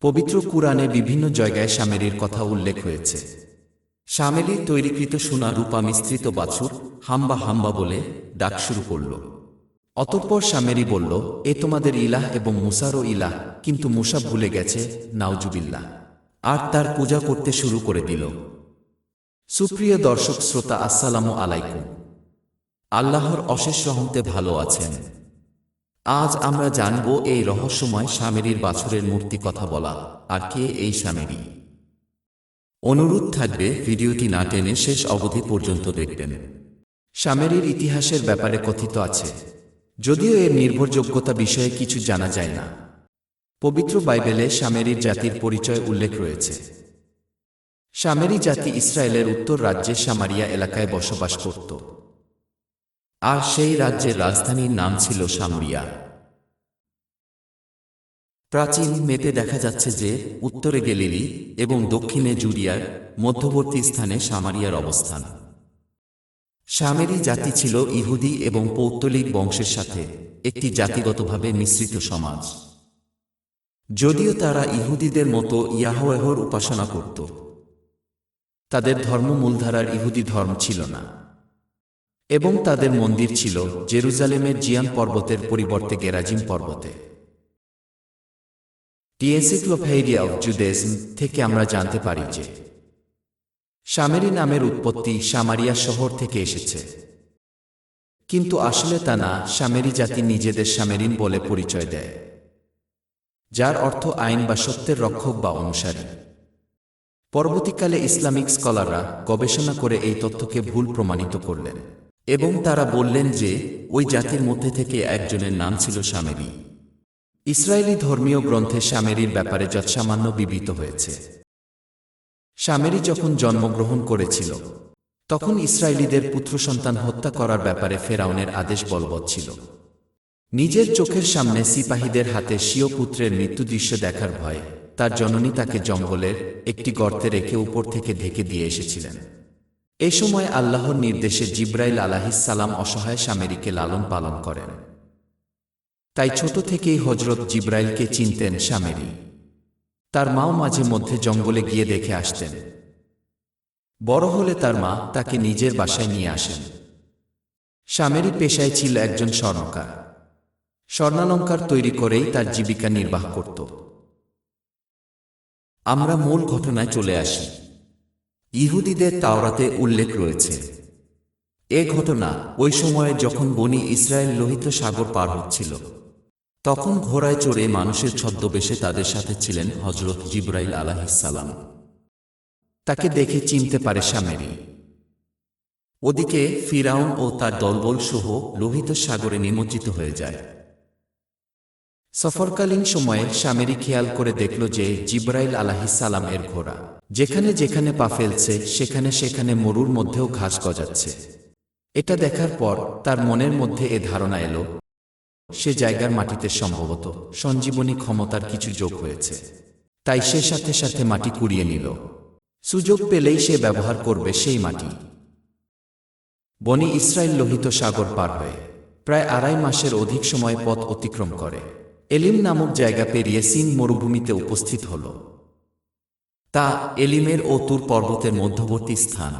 পবিত্র কুরআনে বিভিন্ন জায়গায় সামেরির কথা উল্লেখ হয়েছে। সামেরির তৈরিকৃত সোনা রূপা মিশ্রিত বাছুর হাম্বা হাম্বা বলে ডাক শুরু করল। অতঃপর সামেরি বলল, এ তোমাদের ইলাহ এবং মুসারও ইলাহ, কিন্তু মুসা ভুলে গেছে নাওজুবিল্লাহ আর তার পূজা করতে শুরু করে দিল। সুপ্রিয় দর্শক শ্রোতা, আসসালামু আলাইকুম। আল্লাহর অশেষ রহমতে ভালো আছেন। আজ আমরা জানব এই রহস্যময় স্বামীর বাছুরের মূর্তি কথা বলা, আর কে এই স্বামীরি অনুরোধ থাকবে ভিডিওটি না টেনে শেষ অবধি পর্যন্ত দেখবেন। স্বামীর ইতিহাসের ব্যাপারে কথিত আছে। যদিও এর নির্ভরযোগ্যতা বিষয়ে কিছু জানা যায় না। পবিত্র বাইবেলে স্বামেরির জাতির পরিচয় উল্লেখ রয়েছে। স্বামেরি জাতি ইসরায়েলের উত্তর রাজ্যে সামারিয়া এলাকায় বসবাস করত। আর সেই রাজ্যের রাজধানীর নাম ছিল সামরিয়া প্রাচীন মেতে দেখা যাচ্ছে যে উত্তরে গেলিলি এবং দক্ষিণে জুরিয়ার মধ্যবর্তী স্থানে সামারিয়ার অবস্থান। সামেরি জাতি ছিল ইহুদি এবং পৌত্তলিক বংশের সাথে একটি জাতিগতভাবে মিশ্রিত সমাজ। যদিও তারা ইহুদিদের মতো ইয়াহওয়েহর উপাসনা করত। তাদের ধর্ম মূলধারার ইহুদি ধর্ম ছিল না। এবং তাদের মন্দির ছিল জেরুজালেমের জিয়ান পর্বতের পরিবর্তে গেরাজিম পর্বতে। জুদেজম থেকে আমরা জানতে পারি যে, সামেরি নামের উৎপত্তি সামারিয়া শহর থেকে এসেছে। কিন্তু আসলে তা না, সামেরি জাতি নিজেদের সামেরিন বলে পরিচয় দেয়, যার অর্থ আইন বা সত্যের রক্ষক বা অনুসারী। পরবর্তীকালে ইসলামিক স্কলাররা গবেষণা করে এই তথ্যকে ভুল প্রমাণিত করলেন। এবং তারা বললেন যে, ওই জাতির মধ্যে থেকে একজনের নাম ছিল সামেরি। ইসরায়েলি ধর্মীয় গ্রন্থে সামেরির ব্যাপারে যৎসামান্য বিবৃত হয়েছে। সামেরি যখন জন্মগ্রহণ করেছিল, তখন ইসরায়েলিদের পুত্র সন্তান হত্যা করার ব্যাপারে ফেরাউনের আদেশ বলবৎ ছিল। নিজের চোখের সামনে সিপাহীদের হাতে স্বীয় পুত্রের মৃত্যু দৃশ্য দেখার ভয়ে তার জননী তাকে জঙ্গলের একটি গর্তে রেখে উপর থেকে ঢেকে দিয়ে এসেছিলেন। এ সময় আল্লাহর নির্দেশে জিব্রাইল আলাহিসাল্লাম অসহায় সামেরিকে লালন পালন করেন। তাই ছোট থেকেই হজরত জিব্রাইলকে চিনতেন সামেরি তার মাও মাঝে মধ্যে জঙ্গলে গিয়ে দেখে আসতেন। বড় হলে তার মা তাকে নিজের বাসায় নিয়ে আসেন। সামেরি পেশায় ছিল একজন স্বর্ণকার। স্বর্ণালঙ্কার তৈরি করেই তার জীবিকা নির্বাহ করত। আমরা মূল ঘটনায় চলে আসি। ইহুদিদের তাওরাতে উল্লেখ রয়েছে। এ ঘটনা ওই সময়ে যখন বনি ইসরায়েল লোহিত সাগর পার হচ্ছিল, তখন ঘোড়ায় চড়ে মানুষের ছদ্মবেশে তাদের সাথে ছিলেন হজরত জিব্রাইল আলাহিসাল্লাম তাকে দেখে চিনতে পারে সামেরি ওদিকে ফিরাউন ও তার দলবল সহ লোহিত সাগরে নিমজ্জিত হয়ে যায়। সফরকালীন সময়ে সামেরি খেয়াল করে দেখল যে জিব্রাইল আলাহিসাল্লাম এর ঘোড়া। যেখানে যেখানে পা ফেলছে, সেখানে সেখানে মরুর মধ্যেও ঘাস গজাচ্ছে। এটা দেখার পর তার মনের মধ্যে এ ধারণা এলো, সে জায়গার মাটিতে সম্ভবত সঞ্জীবনী ক্ষমতার কিছু যোগ হয়েছে। তাই সে সাথে সাথে মাটি কুড়িয়ে নিল। সুযোগ পেলেই সে ব্যবহার করবে সেই মাটি। বনি ইসরায়েল লোহিত সাগর পার হয়ে প্রায় আড়াই মাসের অধিক সময় পথ অতিক্রম করে। এলিম নামক জায়গা পেরিয়ে সিন মরুভূমিতে উপস্থিত হল। তা এলিমের ও তুর পর্বতের মধ্যবর্তী স্থান।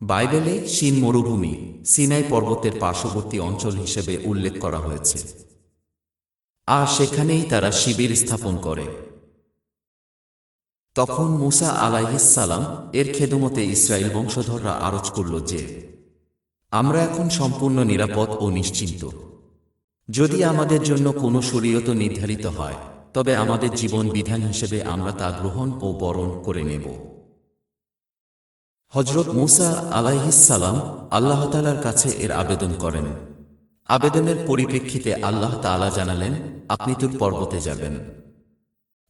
বাইবেলে সিন মরুভূমি সিনাই পর্বতের পার্শ্ববর্তী অঞ্চল হিসেবে উল্লেখ করা হয়েছে। আর সেখানেই তারা শিবির স্থাপন করে। তখন মুসা আলাইহিসালাম এর খেদমতে ইসরায়েল বংশধররা আরজ করল যে, আমরা এখন সম্পূর্ণ নিরাপদ ও নিশ্চিন্ত। যদি আমাদের জন্য কোনো শরীয়ত নির্ধারিত হয়, তবে আমাদের জীবন বিধান হিসেবে আমরা তা গ্রহণ ও বরণ করে নেব। হজরত মুসা আলাইহিসালাম আল্লাহ তালার কাছে এর আবেদন করেন। আবেদনের পরিপ্রেক্ষিতে আল্লাহ তালা জানালেন, আপনি তুর পর্বতে যাবেন।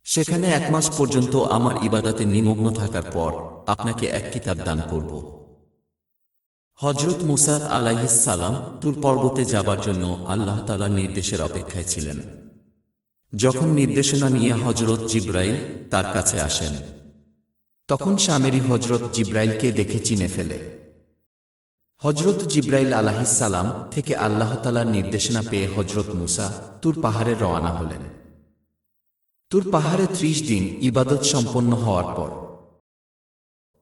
সেখানে এক মাস পর্যন্ত আমার ইবাদাতে নিমগ্ন থাকার পর আপনাকে এক কিতাব দান করব। হজরত মুসার আলাইহিসালাম তুর পর্বতে যাবার জন্য আল্লাহ তালার নির্দেশের অপেক্ষায় ছিলেন। যখন নির্দেশনা নিয়ে হজরত জিব্রাইল তার কাছে আসেন, তখন স্বামেরি হজরত জিব্রাইলকে দেখে চিনে ফেলে। হজরত জিব্রাইল আলাহিসাল্লাম থেকে আল্লাহ তালার নির্দেশনা পেয়ে হজরত মুসা তুর পাহাড়ে রওয়ানা হলেন। তুর পাহাড়ে ত্রিশ দিন ইবাদত সম্পন্ন হওয়ার পর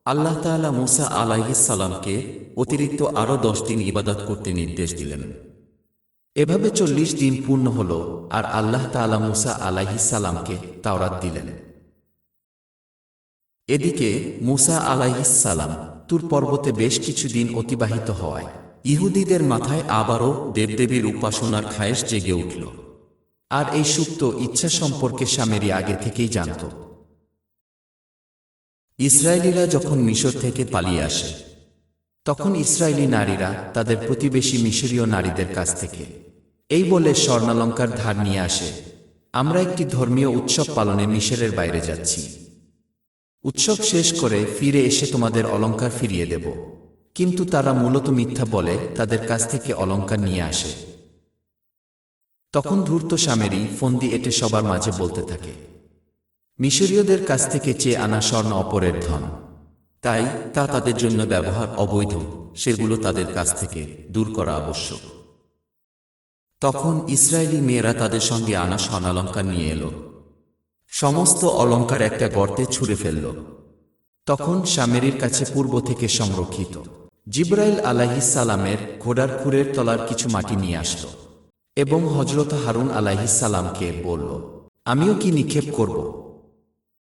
আল্লাহ তাআলা মুসা আলাইহিসালামকে অতিরিক্ত আরও দশ দিন ইবাদত করতে নির্দেশ দিলেন। এভাবে চল্লিশ দিন পূর্ণ হল আর আল্লাহ তাআলা মুসা আলাইহিসালামকে তাওরাত দিলেন। এদিকে মুসা আলাইহিসালাম তুর পর্বতে বেশ কিছুদিন অতিবাহিত হওয়ায় ইহুদিদের মাথায় আবারও দেবদেবীর উপাসনার খায়েশ জেগে উঠল। আর এই সুপ্ত ইচ্ছা সম্পর্কে স্বামীরই আগে থেকেই জানত। ইসরায়েলিরা যখন মিশর থেকে পালিয়ে আসে, তখন ইসরায়েলি নারীরা তাদের প্রতিবেশী মিশরীয় নারীদের কাছ থেকে, এই বলে স্বর্ণালঙ্কার ধার নিয়ে আসে, আমরা একটি ধর্মীয় উৎসব পালনে মিশরের বাইরে যাচ্ছি। উৎসব শেষ করে ফিরে এসে তোমাদের অলঙ্কার ফিরিয়ে দেব। কিন্তু তারা মূলত মিথ্যা বলে তাদের কাছ থেকে অলঙ্কার নিয়ে আসে। তখন ধূর্ত স্বামেরই ফন্দি এটে সবার মাঝে বলতে থাকে মিশরীয়দের কাছ থেকে চেয়ে আনা স্বর্ণ অপরের ধন। তাই তা তাদের জন্য ব্যবহার অবৈধ, সেগুলো তাদের কাছ থেকে দূর করা আবশ্যক। তখন ইসরায়েলি মেয়েরা তাদের সঙ্গে আনা স্বর্ণালঙ্কার নিয়ে এলো। সমস্ত অলঙ্কার একটা গর্তে ছুঁড়ে ফেলল। তখন স্বামীর কাছে পূর্ব থেকে সংরক্ষিত। জিব্রাইল আলাহিসালামের ঘোড়ার খুরের তলার কিছু মাটি নিয়ে আসল এবং হজরত হারুন আলাহিসাল্লামকে বলল, আমিও কি নিক্ষেপ করব?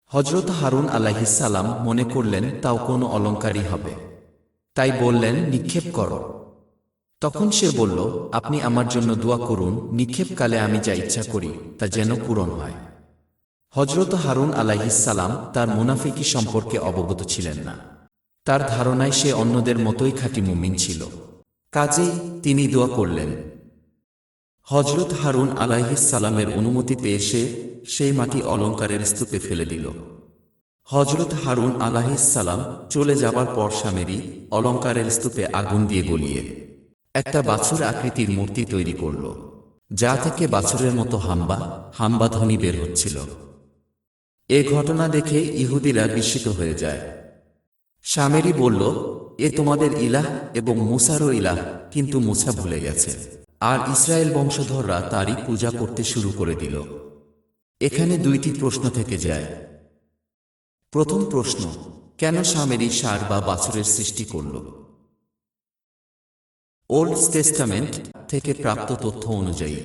হজরত হারুন আলাহিসাল্লাম মনে করলেন তাও কোনো অলঙ্কারই হবে। তাই বললেন, নিক্ষেপ করো। তখন সে বলল, আপনি আমার জন্য দোয়া করুন, নিক্ষেপকালে আমি যা ইচ্ছা করি, তা যেন পূরণ হয়। হজরত হারুন আলাইহিসালাম তার মুনাফিকি সম্পর্কে অবগত ছিলেন না। তার ধারণায় সে অন্যদের মতোই খাঁটি মুমিন ছিল। কাজেই তিনি দোয়া করলেন। হজরত হারুন আলাইহিসালামের অনুমতি পেয়ে সে সেই মাটি অলঙ্কারের স্তূপে ফেলে দিল। হজরত হারুন আলাহিসাল্লাম চলে যাবার পর স্বামীরই অলঙ্কারের স্তূপে আগুন দিয়ে গলিয়ে একটা বাছুর আকৃতির মূর্তি তৈরি করল, যা থেকে বাছুরের মতো হাম্বা হাম্বা ধ্বনি বের হচ্ছিল। এ ঘটনা দেখে ইহুদিরা বিস্মিত হয়ে যায়। স্বামীরই বলল, এ তোমাদের ইলাহ এবং মুসারও ইলাহ, কিন্তু মুসা ভুলে গেছে। আর ইসরায়েল বংশধররা তারই পূজা করতে শুরু করে দিল। এখানে দুইটি প্রশ্ন থেকে যায়। প্রথম প্রশ্ন, কেন স্বামীরই সার বা বাছুরের সৃষ্টি করল? ওল্ড টেস্টামেন্ট থেকে প্রাপ্ত তথ্য অনুযায়ী,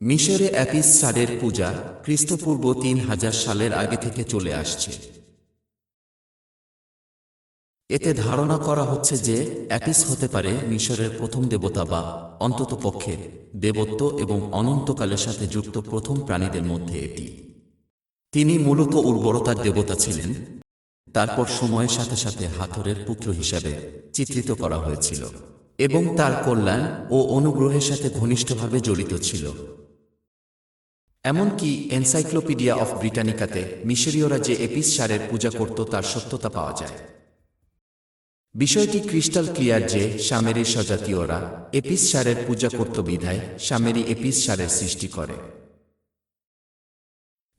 মিশরে অ্যাপিস সারের পূজা খ্রিস্টপূর্ব তিন হাজার সালের আগে থেকে চলে আসছে। এতে ধারণা করা হচ্ছে যে অ্যাপিস হতে পারে মিশরের প্রথম দেবতা বা অন্তত পক্ষে দেবত্ব এবং অনন্তকালের সাথে যুক্ত প্রথম প্রাণীদের মধ্যে এটি। তিনি মূলত উর্বরতার দেবতা ছিলেন। তারপর সময়ের সাথে সাথে হাথরের পুত্র হিসাবে চিত্রিত করা হয়েছিল এবং তার কল্যাণ ও অনুগ্রহের সাথে ঘনিষ্ঠভাবে জড়িত ছিল। এমনকি এনসাইক্লোপিডিয়া অফ ব্রিটানিকাতে মিশরীয়রা যে এপিস সারের পূজা করত তার সত্যতা পাওয়া যায়। বিষয়টি ক্রিস্টাল ক্লিয়ার যে সামেরি স্বজাতীয়রা এপিস সারের পূজা করত বিধায় সামেরি এপিস সারের সৃষ্টি করে।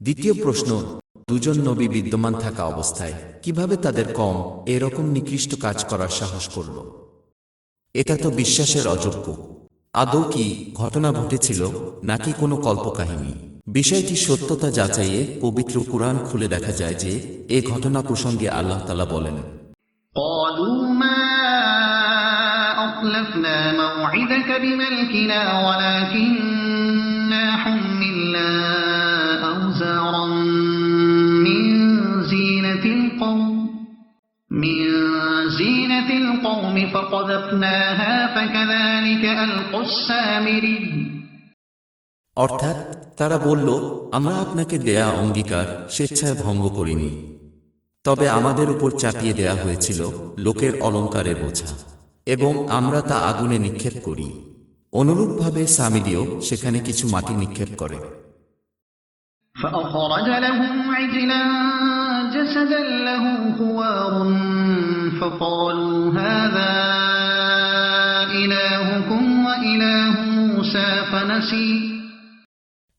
দ্বিতীয় প্রশ্ন, দুজন নবী বিদ্যমান থাকা অবস্থায় কীভাবে তাদের কম এরকম নিকৃষ্ট কাজ করার সাহস করল? এটা তো বিশ্বাসের অযোগ্য। আদৌ কি ঘটনা ঘটেছিল নাকি কোনো কল্পকাহিনী? বিষয়টি সত্যতা যাচাইয়ে পবিত্র কুরআন খুলে দেখা যায় যে এ ঘটনা প্রসঙ্গে আল্লাহ তালা বলেন قالوا ما أخلفنا موعدك بملكنا ولكننا حملنا أوزارا من زينة القوم من زينة القوم فقذفناها فكذلك ألقى السامري অর্থাৎ তারা বলল আমরা আপনাকে দেয়া অঙ্গীকার স্বেচ্ছায় ভঙ্গ করিনি তবে আমাদের উপর চাপিয়ে দেয়া হয়েছিল লোকের অলঙ্কারের বোঝা এবং আমরা তা আগুনে নিক্ষেপ করি অনুরূপভাবে সামিদিও সেখানে কিছু মাটি নিক্ষেপ করে فأخرج لهم عجلا جسدا له خوار فقالوا هذا إلهكم وإله موسى فنسي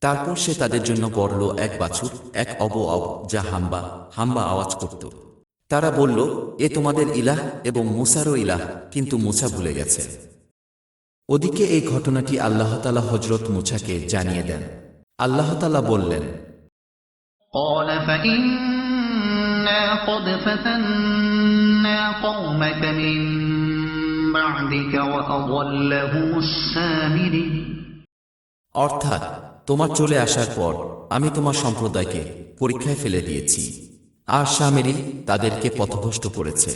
তারপর সে তাদের জন্য গড়ল এক বাছুর এক অব অব যা হাম্বা হাম্বা আওয়াজ করত। তারা বলল এ তোমাদের ইলাহ এবং মুসারও ইলাহ কিন্তু মুছা ভুলে গেছে। ওদিকে এই ঘটনাটি আল্লাহতালা হজরত মুছাকে জানিয়ে দেন। আল্লাহতালা বললেন অর্থাৎ তোমার চলে আসার পর আমি তোমার সম্প্রদায়কে পরীক্ষায় ফেলে দিয়েছি আর স্বামীরই তাদেরকে পথভ্রষ্ট করেছে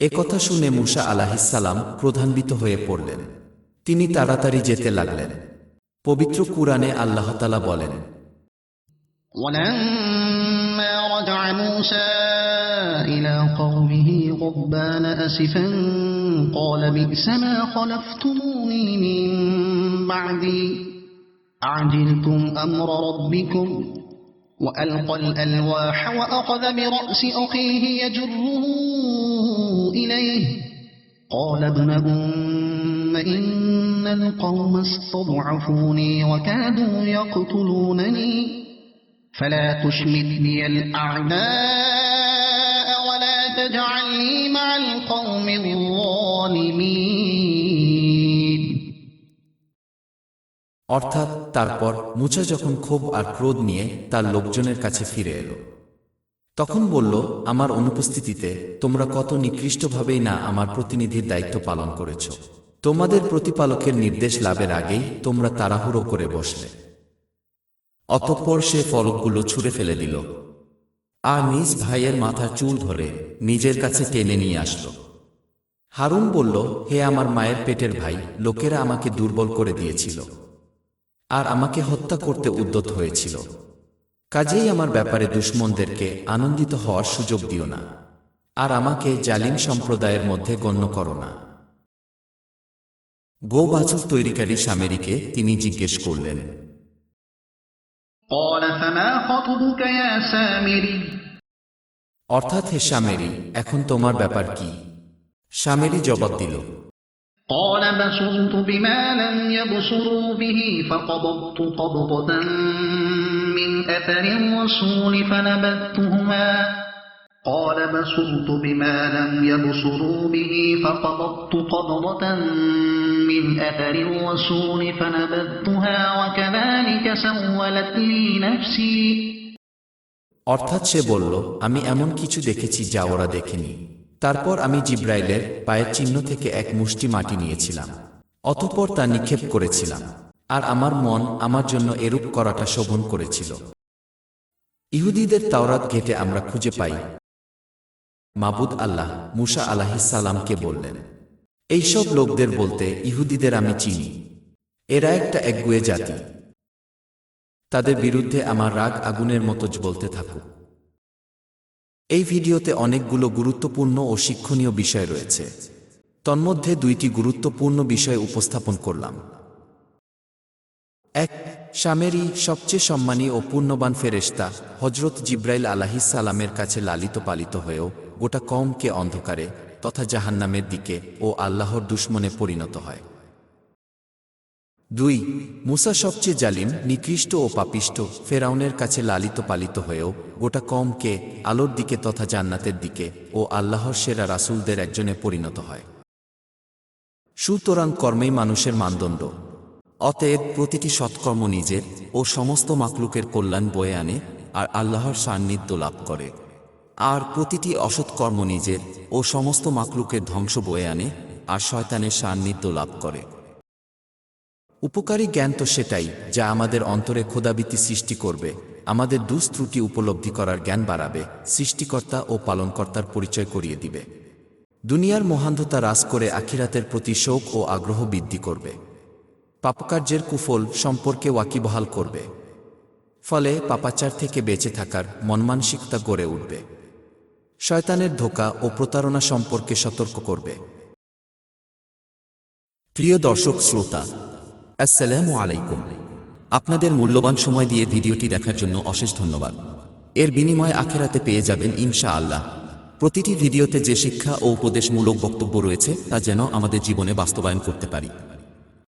একথা শুনে মুসা আলাহিসাল্লাম প্রধানবিত হয়ে পড়লেন তিনি তাড়াতাড়ি যেতে লাগলেন পবিত্র কুরআনে আল্লাহ তালা বলেন ولما رجع موسى إلى قومه غضبان أسفا قال بئس ما خلفتموني من بعدي أعجلتم أمر ربكم وألقى الألواح وأخذ برأس أخيه يجره إليه. قال ابن أم إن القوم استضعفوني وكادوا يقتلونني. فلا تشمت بي الأعداء ولا تجعلني مع القوم الظالمين. অর্থাৎ তারপর মুচা যখন ক্ষোভ আর ক্রোধ নিয়ে তার লোকজনের কাছে ফিরে এলো। তখন বলল, আমার অনুপস্থিতিতে তোমরা কত নিকৃষ্টভাবেই না আমার প্রতিনিধির দায়িত্ব পালন করেছ। তোমাদের প্রতিপালকের নির্দেশ লাভের আগেই তোমরা তাড়াহুড়ো করে বসলে। অতঃপর সে ফলকগুলো ছুঁড়ে ফেলে দিল আর নিজ ভাইয়ের মাথার চুল ধরে নিজের কাছে টেনে নিয়ে আসলো। হারুন বলল, হে আমার মায়ের পেটের ভাই, লোকেরা আমাকে দুর্বল করে দিয়েছিল। আর আমাকে হত্যা করতে উদ্যত হয়েছিল। কাজেই আমার ব্যাপারে দুশ্মনদেরকে আনন্দিত হওয়ার সুযোগ দিও না আর আমাকে জালিম সম্প্রদায়ের মধ্যে গণ্য করো না। গো বাছুর তৈরিকারী স্বামীরিকে তিনি জিজ্ঞেস করলেন অর্থাৎ হে স্বামেরি এখন তোমার ব্যাপার কি? স্বামেরি জবাব দিল قال بصرت بما لم يبصروا به فقبضت قبضة من أثر الرسول فنبذتهما قال بصرت بما لم يبصروا به فقبضت قبضة من أثر الرسول فنبذتها وكذلك سولت لي نفسي অর্থাৎ সে বলল আমি এমন কিছু দেখেছি যা ওরা দেখেনি তারপর আমি জিব্রাইলের পায়ের চিহ্ন থেকে এক মুষ্টি মাটি নিয়েছিলাম। অতঃপর তা নিক্ষেপ করেছিলাম। আর আমার মন আমার জন্য এরূপ করাটা শোভন করেছিল। ইহুদিদের তাওরাত ঘেটে আমরা খুঁজে পাই। মাবুদ আল্লাহ মুসা আলাহিসাল্লামকে বললেন, এইসব লোকদের বলতে ইহুদিদের আমি চিনি। এরা একটা একগুয়ে জাতি। তাদের বিরুদ্ধে আমার রাগ আগুনের মতো জ্বলতে থাকুক। এই ভিডিওতে অনেকগুলো গুরুত্বপূর্ণ ও শিক্ষণীয় বিষয় রয়েছে। তন্মধ্যে দুইটি গুরুত্বপূর্ণ বিষয় উপস্থাপন করলাম। এক, স্বামেরই সবচেয়ে সম্মানী ও পূর্ণবান ফেরেশতা হজরত জিব্রাইল আলাহিস সালামের কাছে লালিত পালিত হয়েও গোটা কমকে অন্ধকারে তথা জাহান্নামের দিকে ও আল্লাহর দুশ্মনে পরিণত হয়। দুই, মুসা সবচেয়ে জালিম, নিকৃষ্ট ও পাপিষ্ট, ফেরাউনের কাছে লালিত পালিত হয়েও, গোটা কমকে, আলোর দিকে তথা জান্নাতের দিকে ও আল্লাহর সেরা রাসূলদের একজনে পরিণত হয়। সুতরাং কর্মেই মানুষের মানদণ্ড। অতএব প্রতিটি সৎকর্ম নিজের ও সমস্ত মাকলুকের কল্যাণ বয়ে আনে আর আল্লাহর সান্নিধ্য লাভ করে। আর প্রতিটি অসৎকর্ম নিজের ও সমস্ত মাকলুকের ধ্বংস বয়ে আনে আর শয়তানের সান্নিধ্য লাভ করে। উপকারী জ্ঞান তো সেটাই, যা আমাদের অন্তরে ক্ষোধাবৃত্তি সৃষ্টি করবে। আমাদের দুস্ত্রুটি উপলব্ধি করার জ্ঞান বাড়াবে, সৃষ্টিকর্তা ও পালনকর্তার পরিচয় করিয়ে দিবে। দুনিয়ার মহান্ধতা হ্রাস করে আখিরাতের প্রতি শোক ও আগ্রহ বৃদ্ধি করবে। পাপকার্যের কুফল সম্পর্কে ওয়াকিবহাল করবে। ফলে পাপাচার থেকে বেঁচে থাকার মনমানসিকতা গড়ে উঠবে। শয়তানের ধোকা ও প্রতারণা সম্পর্কে সতর্ক করবে। প্রিয় দর্শক, শ্রোতা আসসালামু আলাইকুম। আপনাদের মূল্যবান সময় দিয়ে ভিডিওটি দেখার জন্য অশেষ ধন্যবাদ। এর বিনিময়ে আখেরাতে পেয়ে যাবেন ইনশা আল্লাহ প্রতিটি ভিডিওতে যে শিক্ষা ও উপদেশমূলক বক্তব্য রয়েছে, তা যেন আমাদের জীবনে বাস্তবায়ন করতে পারি।